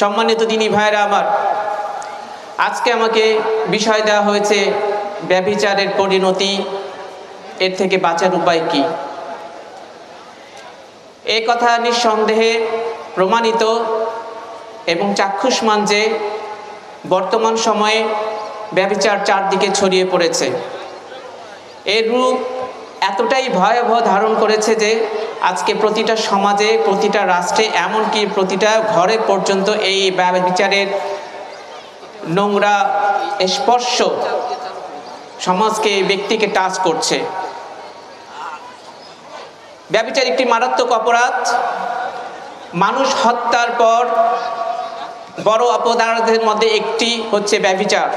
সম্মানিত দিনী ভাইরা আমার, আজকে আমাকে বিষয় দেওয়া হয়েছে ব্যভিচারের পরিণতি, এর থেকে বাঁচার উপায় কি? এ কথা নিঃসন্দেহে প্রমাণিত এবং চাক্ষুষমান যে বর্তমান সময়ে ব্যভিচার চারদিকে ছড়িয়ে পড়েছে। এর রূপ এতটাই ভয়াবহ ধারণ করেছে যে আজকে প্রতিটা সমাজে, প্রতিটা রাষ্ট্রে, এমনকি প্রতিটা ঘরে পর্যন্ত এই বিচারের নোংরা স্পর্শ সমাজকে, ব্যক্তিকে টাচ করছে। ব্যবচার একটি মারাত্মক অপরাধ। মানুষ হত্যার পর বড় অপরাধের মধ্যে একটি হচ্ছে ব্যভিচার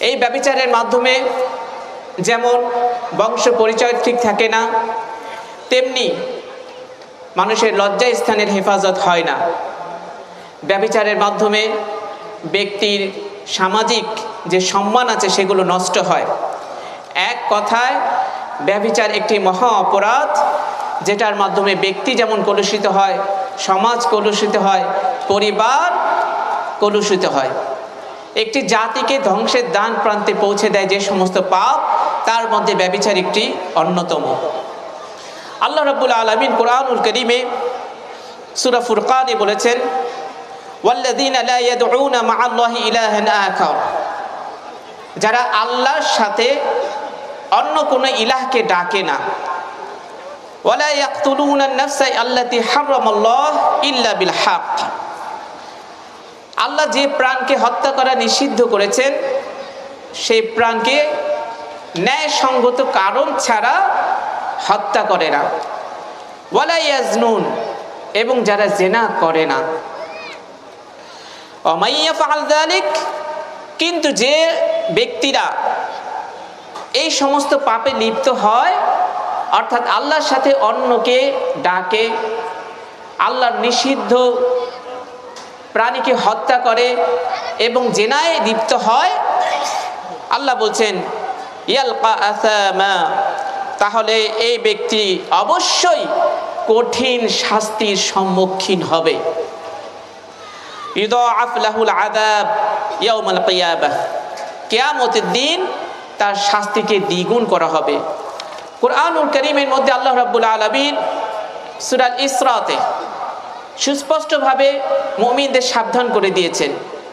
এই ব্যভিচারের মাধ্যমে যেমন বংশ পরিচয় ঠিক থাকে না, তেমনি মানুষের লজ্জা স্থানের হেফাজত হয় না। ব্যবিচারের মাধ্যমে ব্যক্তির সামাজিক যে সম্মান আছে সেগুলো নষ্ট হয়। এক কথায়, ব্যবিচার একটি মহা অপরাধ, যেটার মাধ্যমে ব্যক্তি যেমন কলুষিত হয়, সমাজ কলুষিত হয়, পরিবার কলুষিত হয়। একটি জাতিকে ধ্বংসের দান প্রান্তে পৌঁছে দেয় যে সমস্ত পাপ তার মধ্যে ব্যবিচার একটি অন্যতম। আল্লাহ রব্বুল আলমিন কোরআনুল করিমে সুরা ফুরকানে বলেছেন যারা আল্লাহর সাথে অন্য কোনো ইলাহকে ডাকে না। আল্লাহ যে প্রাণকে হত্যা করা নিষিদ্ধ করেছেন, সেই প্রাণকে ন্যায়সঙ্গত কারণ ছাড়া হত্যা করে না। ওয়ালা ইয়াজনুন, এবং যারা জেনা করে না। অমাইয়া ফাল দালিক কিন্তু যে ব্যক্তিরা এই সমস্ত পাপে লিপ্ত হয়, অর্থাৎ আল্লাহর সাথে অন্যকে ডাকে, আল্লাহর নিষিদ্ধ প্রাণীকে হত্যা করে এবং জেনায় লিপ্ত হয়, আল্লাহ বলছেন ইয়ালকা আসামা, তাহলে এই ব্যক্তি অবশ্যই কঠিন শাস্তির সম্মুখীন হবে। ইউদাফলাহুল আদাব কিয়ামতের দিন তার শাস্তিকে দ্বিগুণ করা হবে। কোরআনুল করিমের মধ্যে আল্লাহ রাব্বুল আলামিন সুরাল ইসরাতে সুস্পষ্টভাবে মুমিনদের সাবধান করে দিয়েছেন,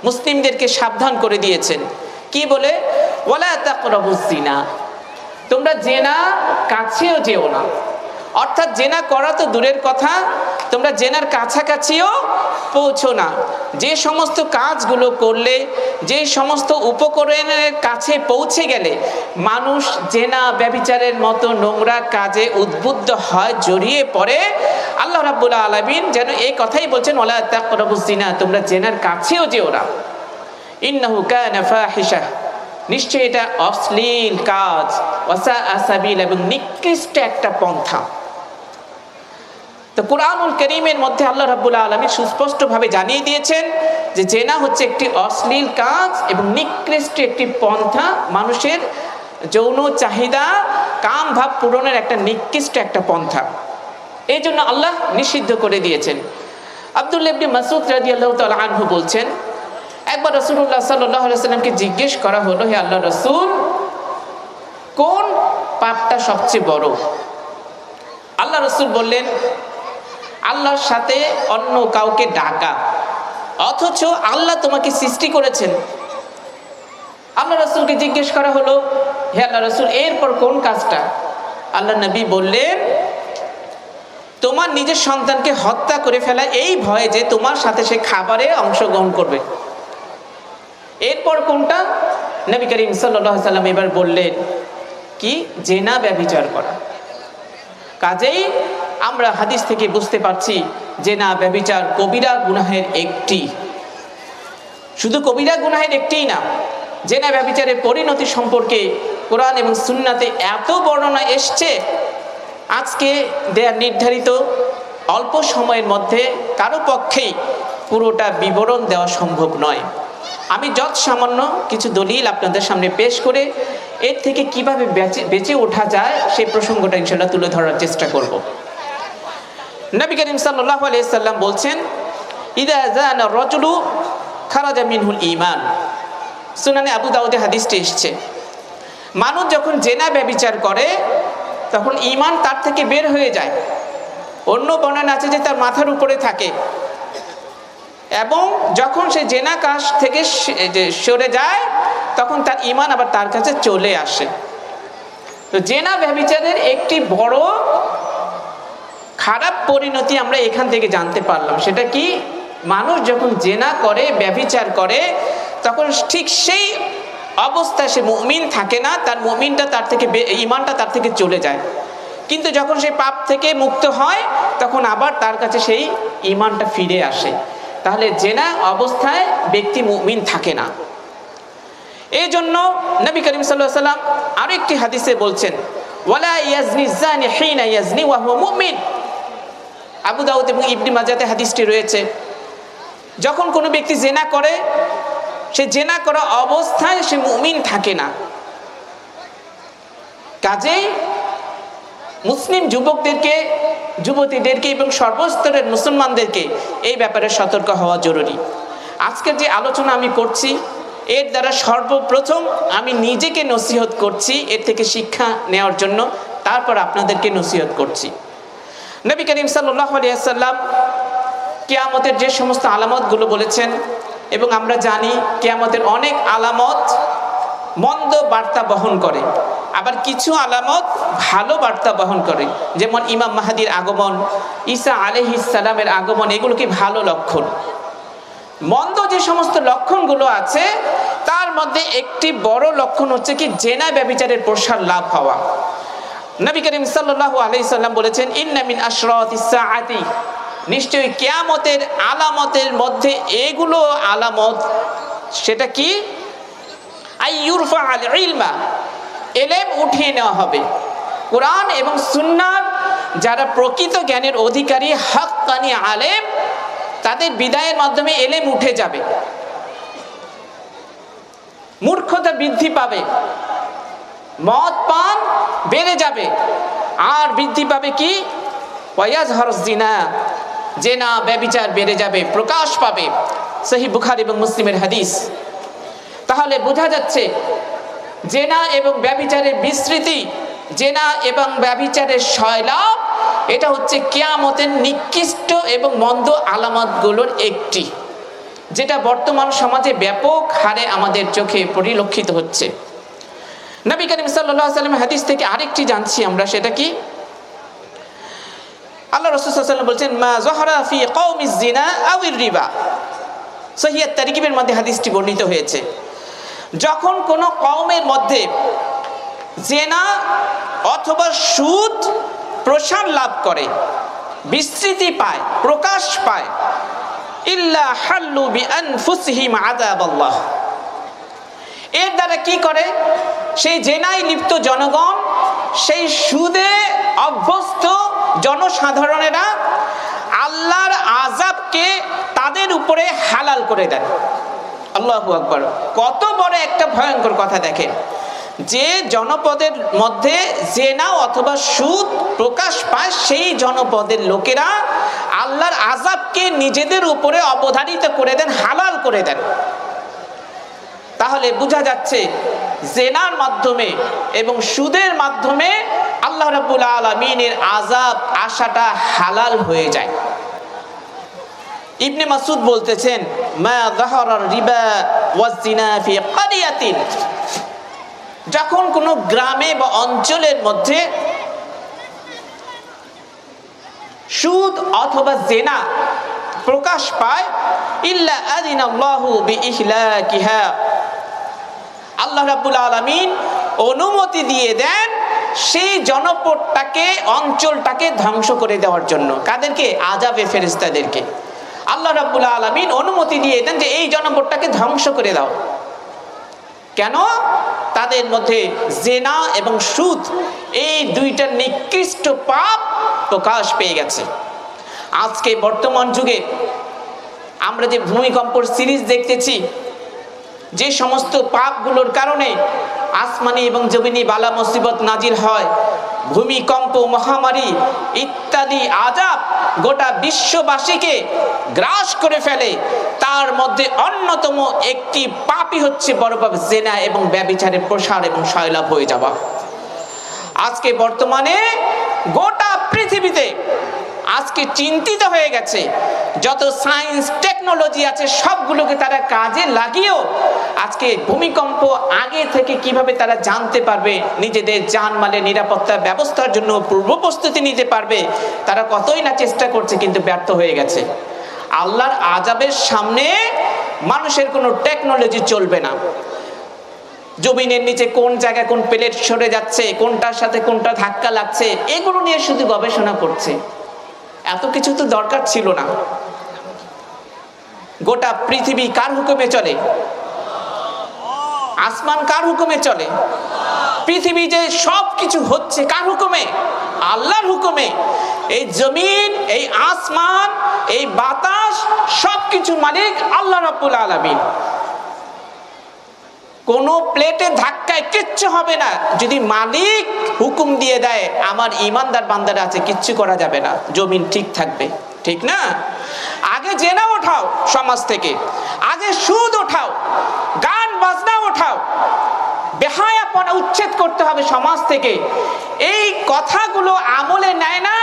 মুসলিমদেরকে সাবধান করে দিয়েছেন। কি বলে? জিনা তোমরা জেনা কাছেও যেও না। অর্থাৎ জেনা করা তো দূরের কথা, তোমরা জেনার কাছাকাছিও পৌঁছো না। যে সমস্ত কাজগুলো করলে, যে সমস্ত উপকরণের কাছে পৌঁছে গেলে, মানুষ জেনা ব্যবিচারের মতো নোংরা কাজে উদ্বুদ্ধ হয়, জড়িয়ে পড়ে। আল্লাহ রাব্বুল আলমিন যেন এই কথাই বলছেন ওলা তাকরবুদ্দিনা তোমরা জেনার কাছেও যেও না। ইন্নাহু কানা ফাহিশা নিশ্চয়ই এটা অশ্লীল কাজ। ওয়াসা আসাবিল এবং নিকৃষ্ট একটা পন্থা। তো কোরআনুল করিমের মধ্যে আল্লাহ রাবুল্লাহ আলমী সুস্পষ্টভাবে জানিয়ে দিয়েছেন যে জেনা হচ্ছে একটি অশ্লীল কাজ এবং নিকৃষ্ট একটি পন্থা মানুষের যৌন চাহিদা কাম ভাব পূরণের একটা নিকৃষ্ট একটা পন্থা। এই জন্য আল্লাহ নিষিদ্ধ করে দিয়েছেন। আবদুল্লাহ ইবনে মাসুদ রাজি আল্লাহ তালা আনহু বলছেন একবার রসুল্লাহ সাল্লাহ সাল্লামকে জিজ্ঞেস করা হলো, হে আল্লাহ রসুল, কোন পাপটা সবচেয়ে বড়? আল্লাহ রসুল বললেন, আল্লাহর সাথে অন্য কাউকে ডাকা, অথচ আল্লাহ তোমাকে সৃষ্টি করেছেন। আল্লাহ রসুলকে জিজ্ঞেস করা হলো, হে আল্লাহ রসুল, এরপর কোন কাজটা? আল্লাহ নবী বললেন, তোমার নিজের সন্তানকে হত্যা করে ফেলা এই ভয়ে যে তোমার সাথে সে খাবারে অংশগ্রহণ করবে। এরপর কোনটা? নবী করিম সাল্লাহ সাল্লাম এবার বললেন, কি? জেনা ব্যবিচার করা। কাজেই আমরা হাদিস থেকে বুঝতে পারছি যে না ব্যবিচার কবিরা গুনাহের একটি। শুধু কবিরা গুনাহের একটিই না, জেনা ব্যবিচারের পরিণতি সম্পর্কে কোরআন এবং সুন্নাতে এত বর্ণনা এসছে, আজকে দেয়ার নির্ধারিত অল্প সময়ের মধ্যে কারও পক্ষেই পুরোটা বিবরণ দেওয়া সম্ভব নয়। আমি যত সামান্য কিছু দলিল আপনাদের সামনে পেশ করে এর থেকে কীভাবে বেঁচে বেঁচে ওঠা যায় সেই প্রসঙ্গটা ইনশাল্লাহ তুলে ধরার চেষ্টা করব। নবী করিম সাল্লাহ আলিয়াল্লাম বলছেন, ইদা জানা রজুলু খারাজা মিনহুল ইমান সুনানে আবু দাউদে হাদিসটি এসছে। মানুষ যখন জেনা ব্যবিচার করে, তখন ইমান তার থেকে বের হয়ে যায়। অন্য বর্ণনা আছে যে তার মাথার উপরে থাকে। এবং যখন সে জেনা কাজ থেকে সরে যায়, তখন তার ইমান আবার তার কাছে চলে আসে। তো জেনা ব্যবিচারের একটি বড় খারাপ পরিণতি আমরা এখান থেকে জানতে পারলাম। সেটা কি? মানুষ যখন জেনা করে, ব্যভিচার করে, তখন ঠিক সেই অবস্থায় সে মুমিন থাকে না, তার মুমিনটা তার থেকে ইমানটা তার থেকে চলে যায়। কিন্তু যখন সে পাপ থেকে মুক্ত হয়, তখন আবার তার কাছে সেই ইমানটা ফিরে আসে। তাহলে জেনা অবস্থায় ব্যক্তি মুমিন থাকে না। এই জন্য নবী করিম সাল্লাহ সাল্লাম আরও একটি হাদিসে বলছেন, ওয়ালা ইয়াজনি জানি হিনা ইয়াজনি ওয়া হুয়া মুমিন। আবু দাউদ এবং ইবনি মাজাতে হাদিসটি রয়েছে, যখন কোনো ব্যক্তি জেনা করে, সে জেনা করা অবস্থায় সে মুমিন থাকে না। কাজেই মুসলিম যুবকদেরকে, যুবতীদেরকে এবং সর্বস্তরের মুসলমানদেরকে এই ব্যাপারে সতর্ক হওয়া জরুরি। আজকের যে আলোচনা আমি করছি, এর দ্বারা সর্বপ্রথম আমি নিজেকে নসিহত করছি, এর থেকে শিক্ষা নেওয়ার জন্য, তারপর আপনাদেরকে নসিহত করছি। নবী করিম সাল্লাহ আলিয়াল্লাম কেয়ামতের যে সমস্ত আলামতগুলো বলেছেন, এবং আমরা জানি কেয়ামতের অনেক আলামত মন্দ বার্তা বহন করে। আবার কিছু আলামত ভালো বার্তা বহন করে। যেমন ইমাম মাহাদির আগমন, ঈসা আলহিসালামের আগমন এগুলো কি ভালো লক্ষণ। মন্দ যে সমস্ত লক্ষণগুলো আছে, তার মধ্যে একটি বড় লক্ষণ হচ্ছে কি, জেনা ব্যবিচারের প্রসার লাভ হওয়া। নবী করিম সাল্লাহ আলাইসাল্লাম বলেছেন ইন্নামিন আশরত ইসাআতি নিশ্চয়ই কেয়ামতের আলামতের মধ্যে এগুলো আলামত, সেটা কি? আইয়ুরফা আল ইলমা। এলেম উঠিয়ে নেওয়া হবে। কোরআন এবং সুন্নার যারা প্রকৃত জ্ঞানের অধিকারী, হাক্কানি আলেম, তাদের বিদায়ের মাধ্যমে এলেম উঠে যাবে। মূর্খতা বৃদ্ধি পাবে। মদ পান বেড়ে যাবে। আর বৃদ্ধি পাবে কি? ওয়াজ হরজিনা জেনা ব্যবিচার বেড়ে যাবে, প্রকাশ পাবে। সহি বুখার এবং মুসলিমের হাদিস। তাহলে বোঝা যাচ্ছে জেনা এবং ব্যবিচারের বিস্তৃতি জেনা এবং ব্যবিচারের শয়লাভ এটা হচ্ছে কেয়ামতের নিকৃষ্ট এবং মন্দ আলামতগুলোর একটি, যেটা বর্তমান সমাজে ব্যাপক হারে আমাদের চোখে পরিলক্ষিত হচ্ছে। নবী করিম সাল্লাহ সাল্লাম হাদিস থেকে আরেকটি জানছি আমরা, সেটা কি? আল্লাহ রসুল বলছেন, মা জহরা ফি কওমিজ জিনা আউির রিবা। সহিয়াত তারিকিবের মধ্যে হাদিসটি বর্ণিত হয়েছে। যখন কোনো কওমের মধ্যে জেনা অথবা সুদ প্রসার লাভ করে, বিস্তৃতি পায়, প্রকাশ পায়, ইল্লা হাল্লু বি আনফুসিহিম এর দ্বারা কি করে? সেই জেনায় লিপ্ত জনগণ, সেই সুদে অভ্যস্ত জনসাধারণেরা আল্লাহর আজাবকে তাদের উপরে হালাল করে দেন আল্লাহু আকবর। কত বড় একটা ভয়ঙ্কর কথা দেখেন। যে জনপদের মধ্যে জেনা অথবা সুদ প্রকাশ পায়, সেই জনপদের লোকেরা আল্লাহর আজাবকে নিজেদের উপরে অবধারিত করে দেন, হালাল করে দেন। তাহলে বোঝা যাচ্ছে জেনার মাধ্যমে এবং সুদের মাধ্যমে আল্লাহ রাব্বুল আলমিনের আজাব আশাটা হালাল হয়ে যায়। ইবনে মাসুদ বলতেছেন, মা যাহারার রিবা ওয়াজিনা ফি কারিয়াতিন। যখন কোনো গ্রামে বা অঞ্চলের মধ্যে সুদ অথবা জেনা প্রকাশ পায়, ইল্লা আদিনাল্লাহু বিইহলাকিহা। আল্লাহ রাব্বুল আলামিন অনুমতি দিয়ে দেন সেই জনপদটাকে, অঞ্চলটাকে ধ্বংস করে দেওয়ার জন্য। কাদেরকে? আজাবে ফেরেস্তাদেরকে আল্লাহ রাবুল আলমিন অনুমতি দিয়ে দেন যে এই জনপদটাকে ধ্বংস করে দাও। কেন? তাদের মধ্যে জেনা এবং সুদ, এই দুইটা নিকৃষ্ট পাপ প্রকাশ পেয়ে গেছে। আজকে বর্তমান যুগে আমরা যে ভূমিকম্পর সিরিজ দেখতেছি যে সমস্ত পাপগুলোর কারণে আসমানি এবং জমিনি বালা মুসিবত নাজিল হয়, ভূমিকম্প, মহামারী ইত্যাদি আজাব গোটা বিশ্ববাসীকে গ্রাস করে ফেলে। তার মধ্যে অন্যতম একটি পাপই হচ্ছে বড় পাপ জেনা এবং ব্যবিচারের প্রসার এবং শয়লাভ হয়ে যাওয়া। আজকে বর্তমানে গোটা পৃথিবীতে আজকে চিন্তিত হয়ে গেছে। যত সায়েন্স টেকনোলজি আছে, সবগুলোকে তারা কাজে লাগিয়েও আজকে ভূমিকম্প আগে থেকে কীভাবে তারা জানতে পারবে, নিজেদের জানমালের নিরাপত্তা ব্যবস্থার জন্য পূর্ব প্রস্তুতি নিতে পারবে, তারা কতই না চেষ্টা করছে কিন্তু ব্যর্থ হয়ে গেছে। আল্লাহর আজাবের সামনে মানুষের কোনো টেকনোলজি চলবে না। জমিনের নিচে কোন জায়গায় কোন প্লেট সরে যাচ্ছে, কোনটার সাথে কোনটা ধাক্কা লাগছে, এগুলো নিয়ে শুধু গবেষণা করছে। এত কিছু তো দরকার ছিল না। গোটা পৃথিবী কার হুকুমে চলে? আসমান কার হুকুমে চলে? পৃথিবী যে সব কিছু হচ্ছে কার হুকুমে? আল্লাহর হুকুমে। এই জমিন, এই আসমান, এই বাতাস সব কিছু মালিক আল্লাহ রাব্বুল আলামিন। কোনো প্লেটে ধাক্কায় কিচ্ছু হবে না। যদি মালিক হুকুম দিয়ে দেয়, আমার ইমানদার বান্দার আছে, কিচ্ছু করা যাবে না। জমিন ঠিক থাকবে। ঠিক না? আগে জেনা ওঠাও সমাজ থেকে। আগে সুদ ওঠাও, গান, বাজনা ওঠাও। বেহায়াপনা উচ্ছেদ করতে হবে সমাজ থেকে। এই কথাগুলো আমলে নেয় না।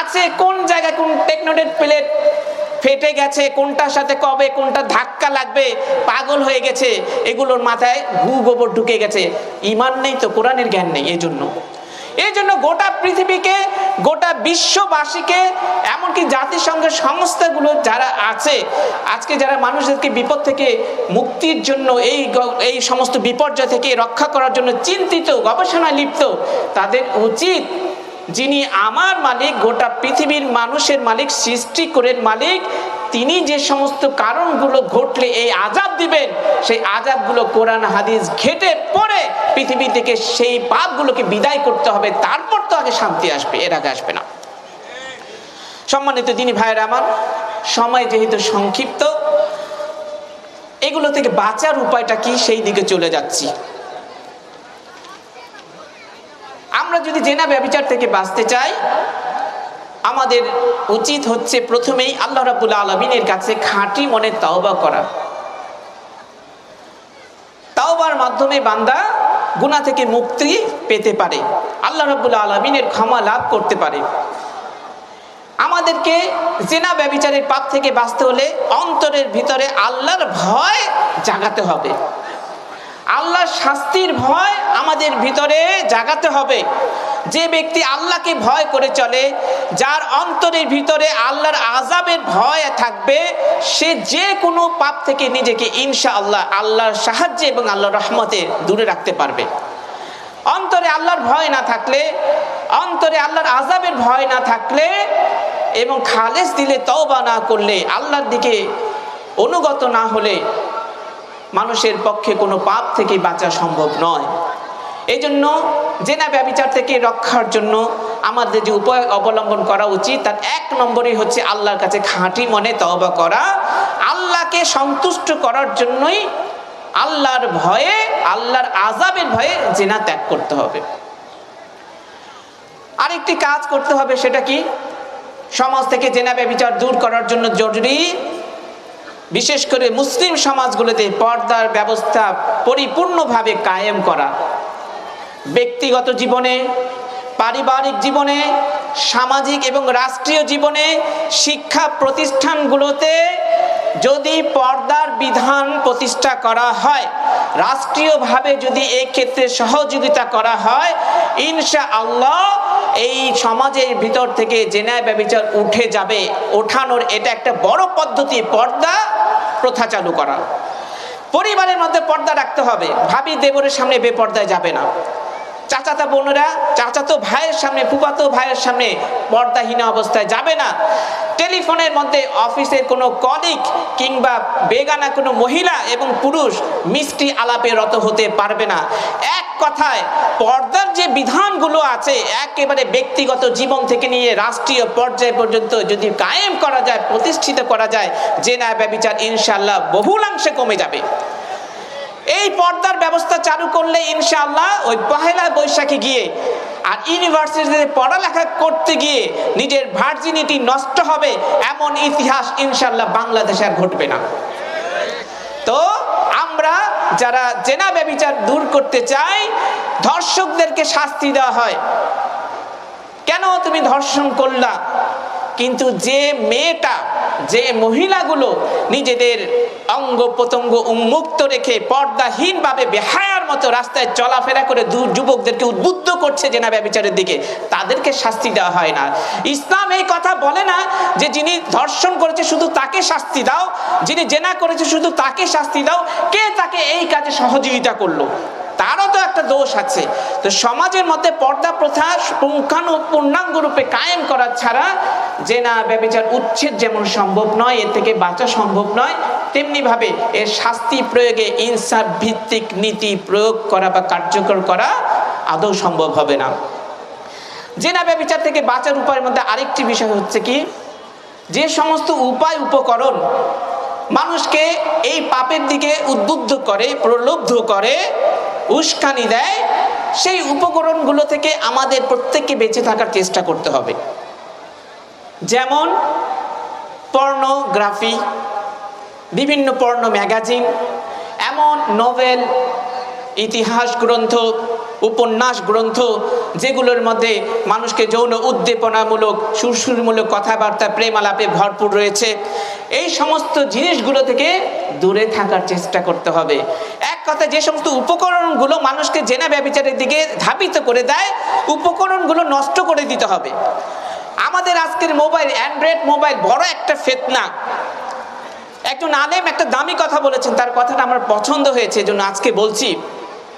আছে কোন জায়গায় কোন টেকনোটেড প্লেট ফেটে গেছে, কোনটার সাথে কবে, কোনটা ধাক্কা লাগবে, পাগল হয়ে গেছে, এগুলোর মাথায় গু গোবর ঢুকে গেছে। ইমান নেই তো, কোরআনের জ্ঞান নেই এই জন্য এই জন্য গোটা পৃথিবীকে, গোটা বিশ্ববাসীকে, এমনকি জাতিসংঘের সংস্থাগুলো যারা আছে, আজকে যারা মানুষদেরকে বিপদ থেকে মুক্তির জন্য, এই এই সমস্ত বিপর্যয় থেকে রক্ষা করার জন্য চিন্তিত, গবেষণায় লিপ্ত, তাদের উচিত যিনি আমার মালিক, গোটা পৃথিবীর মানুষের মালিক, সৃষ্টি করে মালিক, তিনি যে সমস্ত কারণগুলো ঘটলে এই আজাব দিবেন, সেই আজাবগুলো কোরআন, হাদিস ঘেটে পড়ে পৃথিবী থেকে সেই পাপগুলোকে বিদায় করতে হবে, তারপর তো আগে শান্তি আসবে, এর আগে আসবে না। সম্মানিত যিনি ভাইয়ের আমার, সময় যেহেতু সংক্ষিপ্ত, এগুলো থেকে বাঁচার উপায়টা কি? সেই দিকে চলে যাচ্ছি। আমরা যদি জেনা ব্যবচার থেকে বাঁচতে চাই, আমাদের উচিত হচ্ছে প্রথমেই আল্লাহ রাবুল আলমিনের কাছে খাঁটি মনে তওবা করা। তাওবার মাধ্যমে বান্দা গুণা থেকে মুক্তি পেতে পারে, আল্লাহ রাবুল আলমিনের ক্ষমা লাভ করতে পারে। আমাদেরকে জেনা ব্যবিচারের পাপ থেকে বাঁচতে হলে অন্তরের ভিতরে আল্লাহর ভয় জাগাতে হবে। আল্লাহর শাস্তির ভয় আমাদের ভিতরে জাগাতে হবে। যে ব্যক্তি আল্লাহকে ভয় করে চলে, যার অন্তরের ভিতরে আল্লাহর আজাবের ভয় থাকবে, সে যে কোনো পাপ থেকে নিজেকে ইনশা আল্লাহ আল্লাহর সাহায্যে এবং আল্লাহর রহমতে দূরে রাখতে পারবে। অন্তরে আল্লাহর ভয় না থাকলে, অন্তরে আল্লাহর আজাবের ভয় না থাকলে এবং খালেস দিলে তওবা না করলে, আল্লাহর দিকে অনুগত না হলে মানুষের পক্ষে কোনো পাপ থেকে বাঁচা সম্ভব নয়। এই জন্য জেনা ব্যবচার থেকে রক্ষার জন্য আমাদের যে উপায় অবলম্বন করা উচিত, তার এক নম্বরই হচ্ছে আল্লাহর কাছে খাঁটি মনে তওবা করা। আল্লাহকে সন্তুষ্ট করার জন্যই আল্লাহর ভয়ে, আল্লাহর আজাবের ভয়ে জেনা ত্যাগ করতে হবে। আরেকটি কাজ করতে হবে সেটা কি? সমাজ থেকে জেনা ব্যবচার দূর করার জন্য জরুরি বিশেষ করে মুসলিম সমাজগুলোতে পর্দার ব্যবস্থা পরিপূর্ণভাবে কায়েম করা। ব্যক্তিগত জীবনে, পারিবারিক জীবনে, সামাজিক এবং রাষ্ট্রীয় জীবনে শিক্ষা প্রতিষ্ঠানগুলোতে যদি পর্দার বিধান প্রতিষ্ঠা করা হয়, রাষ্ট্রীয়ভাবে যদি এই ক্ষেত্রে সহযোগিতা করা হয় ইনশা আল্লাহ এই সমাজের ভিতর থেকে জেনায় ব্যবচার উঠে যাবে। ওঠানোর এটা একটা বড় পদ্ধতি, পর্দা প্রথা চালু করা। পরিবারের মধ্যে পর্দা রাখতে হবে। ভাবি দেবরের সামনে বেপর্দায় যাবে না। চাচাতো বোনেরা, চাচাতো ভাইয়ের সামনে, ফুফাতো ভাইয়ের সামনে পর্দাহীন অবস্থায় যাবে না। টেলিফোনের মধ্যে অফিসের কোনো কলিগ কিংবা বেগানা কোনো মহিলা এবং পুরুষ মিষ্টি আলাপে রত হতে পারবে না। এক কথায়, পর্দার যে বিধানগুলো আছে, একেবারে ব্যক্তিগত জীবন থেকে নিয়ে রাষ্ট্রীয় পর্যায় পর্যন্ত যদি কায়েম করা যায়, প্রতিষ্ঠিত করা যায় যে না ব্যবচার ইনশাল্লাহ বহুলাংশে কমে যাবে। এই পর্দার ব্যবস্থা চালু করলে ইনশাআল্লাহ ওই পহেলা বৈশাখে গিয়ে আর ইউনিভার্সিটিতে পড়ালেখা করতে গিয়ে নিজের ভার্জিনিটি নষ্ট হবে এমন ইতিহাস ইনশাল্লাহ বাংলাদেশে আর ঘটবে না। তো আমরা যারা জেনা ব্যবিচার দূর করতে চাই, ধর্ষকদেরকে শাস্তি দেওয়া হয়। কেন তুমি ধর্ষণ করলা? কিন্তু যে মেয়েটা যে মহিলাগুলো নিজেদের অঙ্গ প্রত্যঙ্গ উন্মুক্ত রেখে পর্দাহীনভাবে বেহায়ার মতো রাস্তায় চলাফেরা করে দূর যুবকদেরকে উদ্বুদ্ধ করছে জেনা ব্যবচারের দিকে, তাদেরকে শাস্তি দেওয়া হয় না। ইসলাম এই কথা বলে না যে যিনি ধর্ষণ করেছে শুধু তাকে শাস্তি দাও, যিনি জেনা করেছে শুধু তাকে শাস্তি দাও, কে তাকে এই কাজে সহযোগিতা করল? তারও তো একটা দোষ আছে। তো সমাজের মধ্যে পর্দা, প্রথা, পুঙ্খানু, পূর্ণাঙ্গ রূপে কায়েম করা ছাড়া যে না ব্যবচার উচ্ছেদ যেমন সম্ভব নয়, এর থেকে বাঁচা সম্ভব নয় তেমনি ভাবে এর শাস্তি প্রয়োগে ইনসাফ ভিত্তিক নীতি প্রয়োগ করা বা কার্যকর করা আদৌ সম্ভব হবে না। জেনা ব্যবচার থেকে বাঁচার উপায়ের মধ্যে আরেকটি বিষয় হচ্ছে কি? যে সমস্ত উপায়, উপকরণ মানুষকে এই পাপের দিকে উদ্বুদ্ধ করে, প্রলুব্ধ করে উস্কানি দেয়, সেই উপকরণগুলো থেকে আমাদের প্রত্যেককে বেঁচে থাকার চেষ্টা করতে হবে। যেমন পর্নোগ্রাফি, বিভিন্ন পর্ণ ম্যাগাজিন, এমন নোভেল, ইতিহাস গ্রন্থ, উপন্যাস গ্রন্থ, যেগুলোর মধ্যে মানুষকে যৌন উদ্দীপনামূলক, সুরসুরমূলক কথাবার্তা প্রেম আলাপে ভরপুর রয়েছে। এই সমস্ত জিনিসগুলো থেকে দূরে থাকার চেষ্টা করতে হবে। এক কথা, যে সমস্ত উপকরণগুলো মানুষকে জেনা ব্যবচারের দিকে ধাবিত করে দেয়, উপকরণগুলো নষ্ট করে দিতে হবে। আমাদের আজকের মোবাইল অ্যান্ড্রয়েড মোবাইল বড় একটা ফেতনা। একজন আলেম একটা দামি কথা বলেছেন, তার কথাটা আমার পছন্দ হয়েছে, এজন্য আজকে বলছি।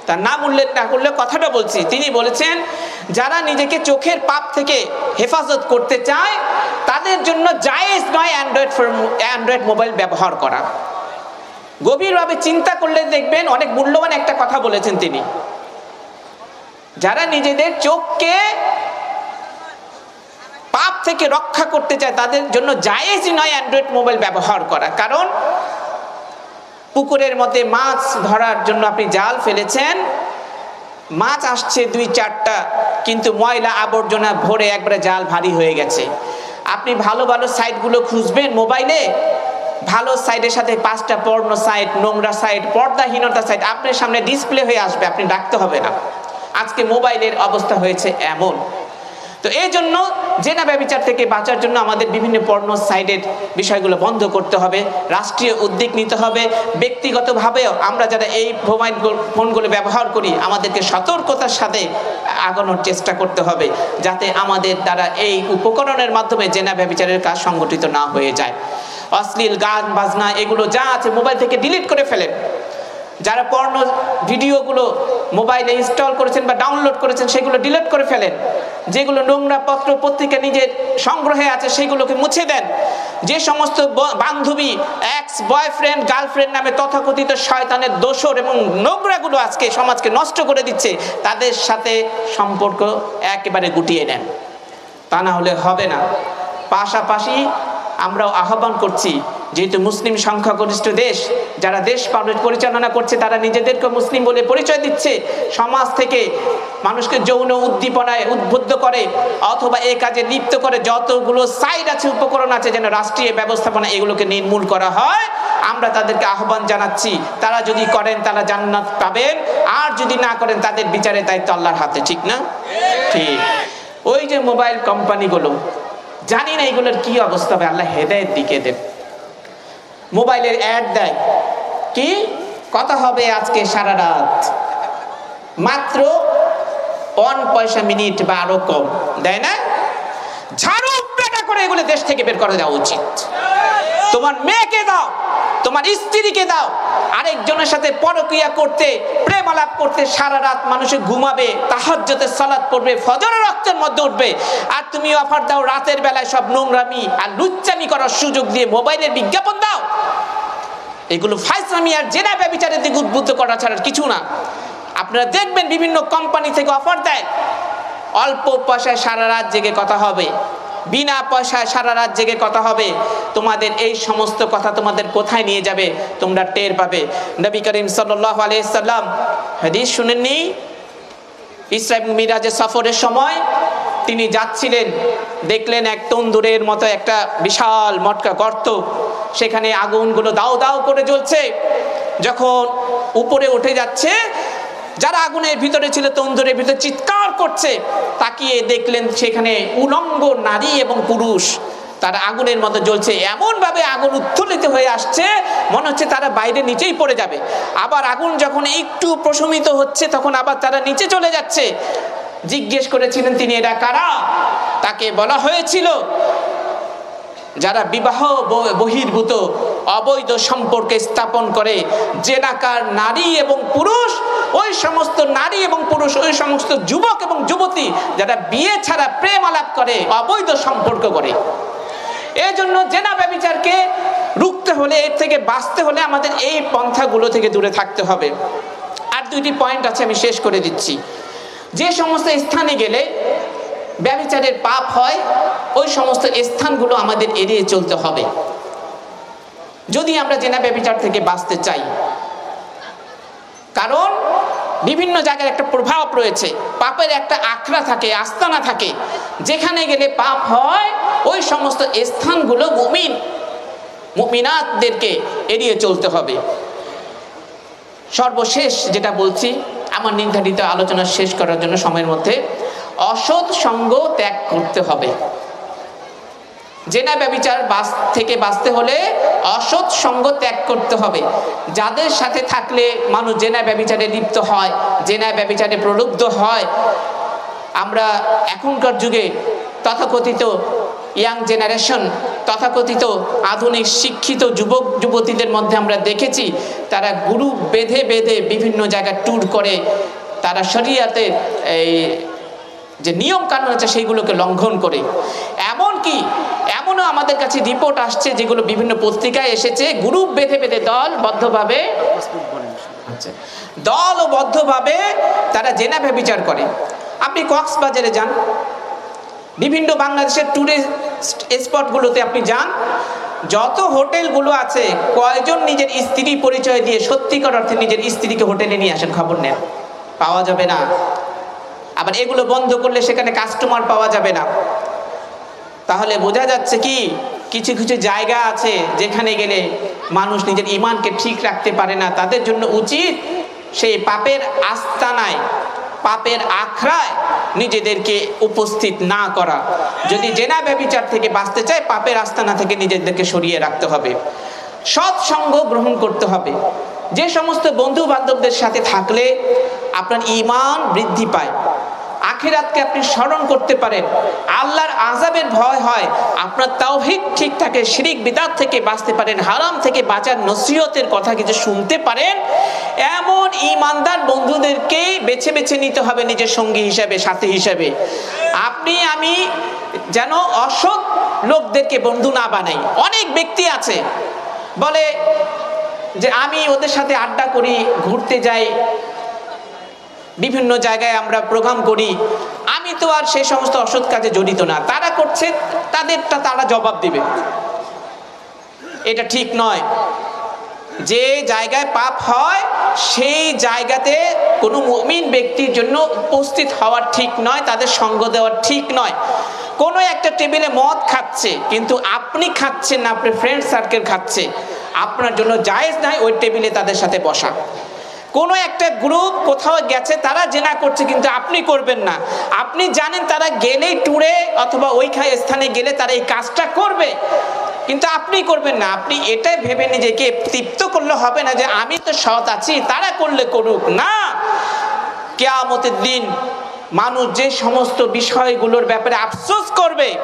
তার নাম উল্লেখ না করলে কথাটা বলছি। তিনি বলেছেন, যারা নিজেকে চোখের পাপ থেকে হেফাজত করতে চায়, তাদের জন্য জায়েজ নয় অ্যান্ড্রয়েড অ্যান্ড্রয়েড মোবাইল ব্যবহার করা। গভীরভাবে চিন্তা করলে দেখবেন অনেক মূল্যবান একটা কথা বলেছেন তিনি। যারা নিজেদের চোখকে পাপ থেকে রক্ষা করতে চায়, তাদের জন্য জায়েজই নয় অ্যান্ড্রয়েড মোবাইল ব্যবহার করা। কারণ পুকুরের মধ্যে মাছ ধরার জন্য আপনি জাল ফেলেছেন, মাছ আসছে দুই চারটা, কিন্তু ময়লা আবর্জনা ভরে একবারে জাল ভারী হয়ে গেছে। আপনি ভালো ভালো সাইটগুলো খুঁজবেন মোবাইলে ভালো সাইডের সাথে পাঁচটা পর্ণ সাইট নোংরা সাইট পর্দাহীনতা সাইট আপনার সামনে ডিসপ্লে হয়ে আসবে, আপনি ডাকতে হবে না। আজকে মোবাইলের অবস্থা হয়েছে এমন। তো এই জন্য জেনা ব্যবচার থেকে বাঁচার জন্য আমাদের বিভিন্ন পর্ণ সাইডের বিষয়গুলো বন্ধ করতে হবে, রাষ্ট্রীয় উদ্যোগ নিতে হবে। ব্যক্তিগতভাবেও আমরা যারা এই মোবাইল ফোনগুলো ব্যবহার করি, আমাদেরকে সতর্কতার সাথে আগানোর চেষ্টা করতে হবে, যাতে আমাদের দ্বারা এই উপকরণের মাধ্যমে জেনা ব্যবচারের কাজ সংগঠিত না হয়ে যায়। অশ্লীল গান, বাজনা, এগুলো যা আছে মোবাইল থেকে ডিলিট করে ফেলেন। যারা পর্ণ ভিডিওগুলো মোবাইলে ইনস্টল করেছেন বা ডাউনলোড করেছেন, সেগুলো ডিলিট করে ফেলেন। যেগুলো নোংরা পত্র পত্রিকা নিজের সংগ্রহে আছে, সেগুলোকে মুছে দেন। যে সমস্ত বান্ধবী এক্স বয়ফ্রেন্ড গার্লফ্রেন্ড নামে তথাকথিত শয়তানের দোষর এবং নোংরাগুলো আজকে সমাজকে নষ্ট করে দিচ্ছে, তাদের সাথে সম্পর্ক একেবারে গুটিয়ে নেন। তা না হলে হবে না। পাশাপাশি আমরাও আহ্বান করছি, যেহেতু মুসলিম সংখ্যাগরিষ্ঠ দেশ, যারা দেশ পরিচালনা করছে, তারা নিজেদেরকে মুসলিম বলে পরিচয় দিচ্ছে। সমাজ থেকে মানুষকে যৌন উদ্দীপনায় উদ্বুদ্ধ করে, অথবা এ কাজে লিপ্ত করে যতগুলো সাইড আছে, উপকরণ আছে, যেন রাষ্ট্রীয় ব্যবস্থাপনা এগুলোকে নির্মূল করা হয়, আমরা তাদেরকে আহ্বান জানাচ্ছি। তারা যদি করেন, তারা জান্নাত পাবেন। আর যদি না করেন, তাদের বিচারে দায়িত্ব আল্লাহর হাতে, ঠিক না? ঠিক। ওই যে মোবাইল কোম্পানিগুলো জানি না এগুলোর কি অবস্থা হবে আল্লাহ হেদায়ের দিকে দেব মোবাইলের অ্যাড দেয়। কি? কথা হবে আজকে সারা রাত। মাত্র অন পয়সা মিনিট বা আরও কম, দেয় না? ঝাড়ু করে এগুলো দেশ থেকে বের করে দেওয়া উচিত। তোমার মেয়েকে দাও, তোমার স্ত্রীকে দাও, আরেকজনের সাথে পরক্রিয়া করতে প্রেম আলাপ করতে সারা রাত মানুষে ঘুমাবে তাহাজ্জতে সালাদ পড়বে, ফজরের রক্তের মধ্যে উঠবে। আর তুমি অফার দাও, রাতের বেলায় সব নোংরামি আর লুচ্চামি করার সুযোগ দিয়ে মোবাইলের বিজ্ঞাপন দাও। এগুলো ফাইসলামি আর জেনা ব্যবচারের দিকে উদ্বুদ্ধ করা ছাড়া কিছু না। আপনারা দেখবেন বিভিন্ন কোম্পানি থেকে অফার দেয়। অল্প পয়সায় সারা রাত জেগে কথা হবে। বিনা পয়সায় সারা রাত জেগে কথা হবে। তোমাদের এই সমস্ত কথা তোমাদের কোথায় নিয়ে যাবে? তোমরা টের পাবে। নবী করিম সাল্লাহ আলাইসাল্লাম হাদিস শুনেননি? ইসরা এবং মিরাজের সফরের সময় তিনি যাচ্ছিলেন, দেখলেন এক তন্দুরের মতো একটা বিশাল মটকা গর্ত। সেখানে আগুনগুলো দাও দাও করে জ্বলছে। যখন উপরে উঠে যাচ্ছে যারা আগুনের ভিতরে ছিল, তন্দুরের ভিতরে চিৎকার করছে, তাকিয়ে দেখলেন সেখানে উলঙ্গ নারী এবং পুরুষ। তারা আগুনের মতো জ্বলছে। এমনভাবে আগুন উত্তোলিত হয়ে আসছে, মনে হচ্ছে তারা বাইরে নিচেই পড়ে যাবে। আবার আগুন যখন একটু প্রশমিত হচ্ছে, তখন আবার তারা নিচে চলে যাচ্ছে। জিজ্ঞেস করেছিলেন, তিনি এরা কারা? তাকে বলা হয়েছিল, যারা বিবাহ বহির্ভূত অবৈধ সম্পর্কে স্থাপন করে জেনাকার নারী এবং পুরুষ, ওই সমস্ত নারী এবং পুরুষ, ওই সমস্ত যুবক এবং যুবতী যারা বিয়ে ছাড়া প্রেম আলাপ করে, অবৈধ সম্পর্ক করে। এই জন্য জেনা ব্যবিচারকে রুখতে হলে, এর থেকে বাঁচতে হলে আমাদের এই পন্থাগুলো থেকে দূরে থাকতে হবে। আর দুইটি পয়েন্ট আছে, আমি শেষ করে দিচ্ছি। যে সমস্ত স্থানে গেলে ব্যবিচারের পাপ হয়, ওই সমস্ত স্থানগুলো আমাদের এড়িয়ে চলতে হবে। যদি আমরা জেনা ব্যবিচার থেকে বাঁচতে চাই, কারণ বিভিন্ন জায়গার একটা প্রভাব রয়েছে, পাপের একটা আখড়া থাকে, আস্তানা থাকে, যেখানে গেলে পাপ হয়, ওই সমস্ত স্থানগুলো মুমিন, মুমিনাতদেরকে এড়িয়ে চলতে হবে। সর্বশেষ যেটা বলছি, আমার নির্ধারিত আলোচনা শেষ করার জন্য সময়ের মধ্যে, অসৎ সঙ্গ ত্যাগ করতে হবে। জেনা ব্যবিচার বাস থেকে বাঁচতে হলে অসৎ সঙ্গ ত্যাগ করতে হবে। যাদের সাথে থাকলে মানুষ জেনা ব্যবিচারে লিপ্ত হয়, জেনা ব্যবিচারে প্রলুব্ধ হয়। আমরা এখনকার যুগে তথাকথিত ইয়াং জেনারেশন, তথাকথিত আধুনিক শিক্ষিত যুবক, যুবতীদের মধ্যে আমরা দেখেছি, তারা গুরু বেঁধে বেঁধে বিভিন্ন জায়গায় ট্যুর করে। তারা শরিয়াতে এই যে নিয়ম কানুন আছে, সেইগুলোকে লঙ্ঘন করে। এমন কি এমনও আমাদের কাছে রিপোর্ট আসছে যেগুলো বিভিন্ন পত্রিকায় এসেছে। গ্রুপ বেঁধে বেঁধে দল বদ্ধভাবে আচ্ছা দল ও বদ্ধভাবে তারা জেনা ব্যবচার করে। আপনি কক্সবাজারে যান, বিভিন্ন বাংলাদেশের ট্যুরিস্ট স্পটগুলোতে আপনি যান, যত হোটেলগুলো আছে, কয়জন নিজের স্ত্রী পরিচয় দিয়ে সত্যিকার অর্থে নিজের স্ত্রীকে হোটেলে নিয়ে আসেন খবর নেন? পাওয়া যাবে না। আবার এগুলো বন্ধ করলে সেখানে কাস্টমার পাওয়া যাবে না। তাহলে বোঝা যাচ্ছে কি? কিছু কিছু জায়গা আছে যেখানে গেলে মানুষ নিজের ইমানকে ঠিক রাখতে পারে না। তাদের জন্য উচিত সেই পাপের আস্তানায়, পাপের আখড়ায় নিজেদেরকে উপস্থিত না করা। যদি জেনা ব্যবিচার থেকে বাঁচতে চায়, পাপের আস্তানা থেকে নিজেদেরকে সরিয়ে রাখতে হবে। সৎসঙ্গ গ্রহণ করতে হবে। যে সমস্ত বন্ধু বান্ধবদের সাথে থাকলে আপনার ইমান বৃদ্ধি পায়। আখিরাতকে আপনি স্মরণ করতে পারেন। আল্লাহর আজাবের ভয় হয়, আপনার তাওহিদ ঠিক থাকে, শিরিক, বিদাত থেকে বাঁচতে পারেন, হারাম থেকে বাঁচার নসিহতের কথা কিছু শুনতে পারেন। এমন ইমানদার বন্ধুদেরকেই বেছে বেছে নিতে হবে নিজের সঙ্গী হিসাবে, সাথী হিসাবে। আপনি, আমি যেন অসৎ লোকদেরকে বন্ধু না বানাই। অনেক ব্যক্তি আছে, বলে যে আমি ওদের সাথে আড্ডা করি, ঘুরতে যাই বিভিন্ন জায়গায় আমরা প্রোগ্রাম করি। আমি তো আর সেই সমস্ত অসৎ কাজে জড়িত না। তারা করছে, তাদেরটা তারা জবাব দিবে। এটা ঠিক নয়। যে জায়গায় পাপ হয়, সেই জায়গাতে কোনো মুমিন ব্যক্তির জন্য উপস্থিত হওয়া ঠিক নয়, তাদের সঙ্গ দেওয়া ঠিক নয়। কোনো একটা টেবিলে মদ খাচ্ছে, কিন্তু আপনি খাচ্ছেন না, আপনার ফ্রেন্ড সার্কেল খাচ্ছে। আপনার জন্য জায়েজ নাই, ওই টেবিলে তাদের সাথে বসা। কোনো একটা গ্রুপ কোথাও গেছে, তারা জেনা করছে, কিন্তু আপনি করবেন না। আপনি জানেন তারা গেলেই ট্যুরে অথবা ওইখানে স্থানে গেলে তারা এই কাজটা করবে। কিন্তু আপনি করবেন না। আপনি এটাই ভেবে নিজেকে তৃপ্ত করলে হবে না যে, আমি তো সৎ আছি, তারা করলে করুক। না। কেয়ামতের দিন মানুষ যে সমস্ত বিষয়গুলোর ব্যাপারে আফসোস করবে,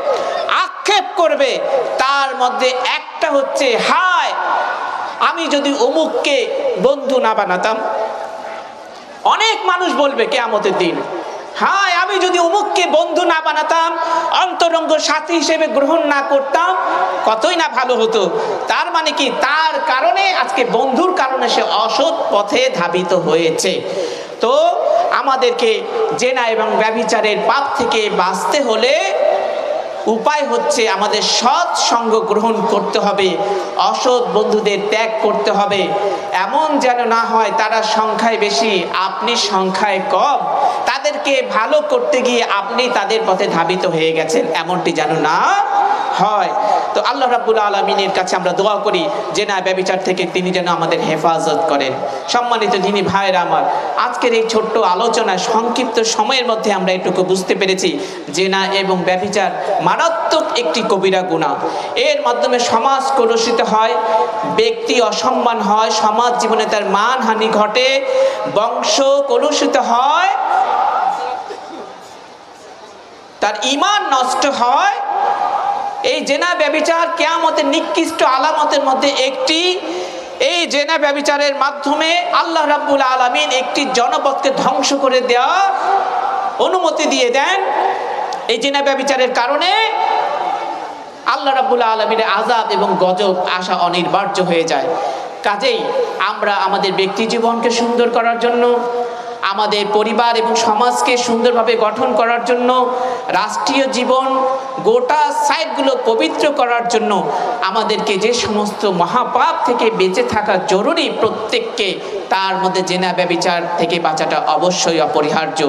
আক্ষেপ করবে, তার মধ্যে একটা হচ্ছে, হায় আমি যদি অমুককে বন্ধু না বানাতাম, অনেক মানুষ বলবে কেয়ামতের দিন, হায়, আমি যদি অমুককে বন্ধু না বানাতাম, অন্তরঙ্গ সাথী হিসেবে গ্রহণ না করতাম, কতই না ভালো হতো। তার মানে কি? তার কারণে আজকে বন্ধুর কারণে সে অসৎ পথে ধাবিত হয়েছে। তো আমাদেরকে জেনা এবং ব্যভিচারের পাপ থেকে বাঁচতে হলে উপায় হচ্ছে আমাদের সৎ সঙ্গ গ্রহণ করতে হবে, অসৎ বন্ধুদের ত্যাগ করতে হবে। এমন যেন না হয় তারা সংখ্যায় বেশি, আপনি সংখ্যায় কম। তাদেরকে ভালো করতে গিয়ে আপনি তাদের পথে ধাবিত হয়ে গেছেন, এমনটি যেন না হয়। তো আল্লাহ রাব্বুল আলমিনের কাছে আমরা দোয়া করি, যে না ব্যবচার থেকে তিনি যেন আমাদের হেফাজত করেন। সম্মানিত যিনি ভাইয়েরা আমার, আজকের এই ছোট্ট আলোচনায় সংক্ষিপ্ত সময়ের মধ্যে আমরা এটুকু বুঝতে পেরেছি, যে না এবং ব্যবিচার মারাত্মক একটি কবিরা গুণা এর মাধ্যমে সমাজ কলুষিত হয়, ব্যক্তি অসম্মান হয়, সমাজ জীবনে তার মানহানি ঘটে, বংশ কলুষিত হয়, তার ইমান নষ্ট হয় এই জেনা ব্যবিচার কেয়ামতের নিকৃষ্ট আলামতের মধ্যে একটি, এই জেনা ব্যবিচারের মাধ্যমে আল্লাহ রাব্বুল আলমিন একটি জনপদকে ধ্বংস করে দেওয়া অনুমতি দিয়ে দেন। এই জেনা ব্যবিচারের কারণে আল্লাহ রাব্বুল আলমীর আজাব এবং গজব আসা অনিবার্য হয়ে যায়। কাজেই আমরা আমাদের ব্যক্তি জীবনকে সুন্দর করার জন্য, আমাদের পরিবার এবং সমাজকে সুন্দরভাবে গঠন করার জন্য, রাষ্ট্রীয় জীবন গোটা সাইটগুলো পবিত্র করার জন্য আমাদেরকে যে সমস্ত মহাপাপ থেকে বেঁচে থাকা জরুরি প্রত্যেককে তার মধ্যে জেনা ব্যবিচার থেকে বাঁচাটা অবশ্যই অপরিহার্য।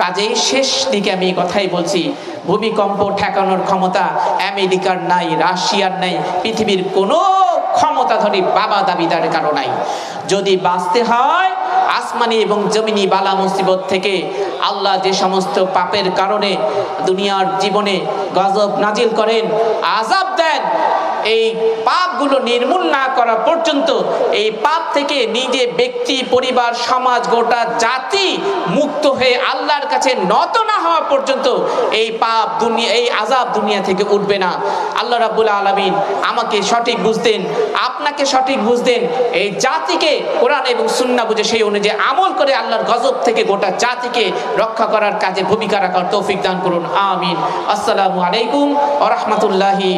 কাজেই শেষ দিকে আমি কথাই বলছি, ভূমিকম্প ঠেকানোর ক্ষমতা আমেরিকার নাই, রাশিয়ার নাই, পৃথিবীর কোনো ক্ষমতাধরী বাবা দাবিদার কারও নাই। যদি বাঁচতে হয়, আসমানি এবং জমিনি বালা মুসিবত থেকে আল্লাহ যে সমস্ত পাপের কারণে দুনিয়ার জীবনে গজব নাজিল করেন আজাব দেন। এই পাপগুলো নির্মূল না করা পর্যন্ত এই পাপ থেকে নিজে ব্যক্তি, পরিবার, সমাজ, গোটা জাতি মুক্ত হয়ে আল্লাহর কাছে নত না হওয়া পর্যন্ত এই পাপ দুনিয়া, এই আজাব দুনিয়া থেকে উঠবে না। আল্লাহ রাব্বুল আলমিন আমাকে সঠিক বুঝতেন আপনাকে সঠিক বুঝতেন এই জাতিকে কোরআন এবং সুন্না বুঝে সেই অনুযায়ী আমল করে আল্লাহর গজব থেকে গোটা জাতিকে রক্ষা করার কাজে ভূমিকা রাখার তৌফিক দান করুন। আমিন। আসসালামু আলাইকুম আ রহমতুল্লাহি